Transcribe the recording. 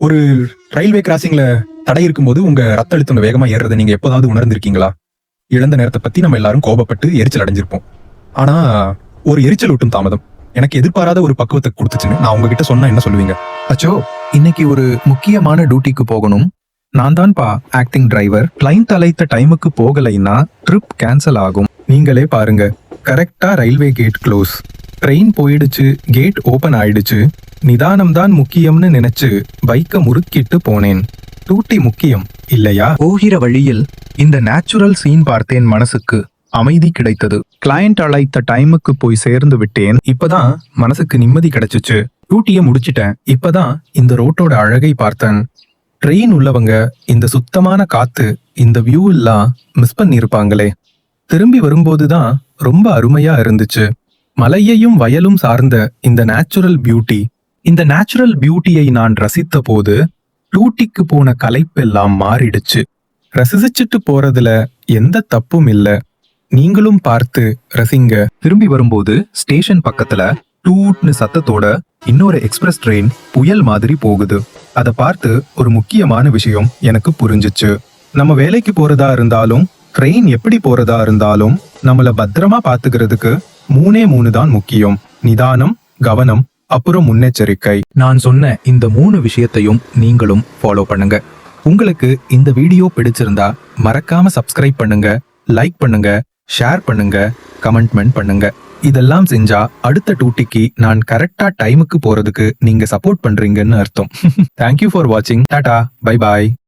ஒரு ரயில்வே கிராசிங்ல தடை இருக்கும்போது உங்க ரத்த அழுத்தம் வேகமா ஏறுறதை நீங்க எப்போதாவது உணர்ந்திருக்கீங்களா? இழந்த நேரத்தை பத்தி நம்ம எல்லாரும் கோபப்பட்டு எரிச்சல் அடைஞ்சிருப்போம். ஆனா ஒரு எரிச்சல் ஊட்டும் தாமதம். எனக்கு எதிர்பாராத ஒரு பக்குவத்தை கொடுத்துச்சுன்னு நான் உங்ககிட்ட சொன்னா என்ன சொல்லுவீங்க? அச்சோ இன்னைக்கு ஒரு முக்கியமான டியூட்டிக்கு போகணும். நான் தான்ப்பா ஆக்டிங் டிரைவர் கிளைண்ட் அழைத்த டைமுக்கு போகலைன்னா ட்ரிப் கேன்சல் ஆகும். நீங்களே பாருங்க. கரெக்டா ரயில்வே கேட் க்ளோஸ் ட்ரெயின் போயிடுச்சு கேட் ஓபன் ஆயிடுச்சு. நிதானம்தான் முக்கியம்னு நினைச்சு பைக்க முறுக்கிட்டு போனேன். டூட்டி முக்கியம் இல்லையா? போகிற வழியில் இந்த நேச்சுரல் சீன் பார்த்தேன் மனசுக்கு. அமைதி கிடைத்தது. கிளையண்ட் அழைத்த டைமுக்கு போய் சேர்ந்து விட்டேன். இப்பதான் மனசுக்கு நிம்மதி கிடைச்சுச்சு. டியூட்டியை முடிச்சிட்டேன். இப்பதான் இந்த ரோட்டோட அழகை பார்த்தேன். ட்ரெயின் உள்ளவங்க இந்த சுத்தமான காத்து இந்த வியூ எல்லாம் மிஸ் பண்ணியிருப்பாங்களே. திரும்பி வரும்போதுதான் ரொம்ப அருமையா இருந்துச்சு. மலையையும் வயலும் சார்ந்த இந்த நேச்சுரல் பியூட்டி இந்த நேச்சுரல் பியூட்டியை நான் ரசித்த போது டூட்டிக்கு போன கலைப்பெல்லாம் மாறிடுச்சு. ரசிச்சுட்டு போறதுல எந்த தப்பும் இல்ல. நீங்களும் பார்த்து ரசிங்க. திரும்பி வரும்போது ஸ்டேஷன் பக்கத்துல டூட்னு சத்தத்தோட இன்னொரு எக்ஸ்பிரஸ் ட்ரெயின் புயல் மாதிரி போகுது. அத பார்த்து ஒரு முக்கியமான விஷயம் எனக்கு புரிஞ்சுச்சு. நம்ம வேலைக்கு போறதா இருந்தாலும் ட்ரெயின் எப்படி போறதா இருந்தாலும் நம்மள பத்திரமா பாத்துக்கிறதுக்கு மூணே மூணு தான் முக்கியம். நிதானம் கவனம் அப்புறம் முன்னெச்சரிக்கை. நான் சொன்ன இந்த மூணு விஷயத்தையும் நீங்களும் ஃபாலோ பண்ணுங்க. உங்களுக்கு இந்த வீடியோ பிடிச்சிருந்தா மறக்காம சப்ஸ்கிரைப் பண்ணுங்க லைக் பண்ணுங்க ஷேர் பண்ணுங்க கமெண்ட்மெண்ட் பண்ணுங்க. இதெல்லாம் செஞ்சா அடுத்த டூட்டிக்கு நான் கரெக்டா டைமுக்கு போறதுக்கு நீங்க சப்போர்ட் பண்றீங்கன்னு அர்த்தம். தேங்க்யூ ஃபார் வாட்சிங் டாடா பை பாய்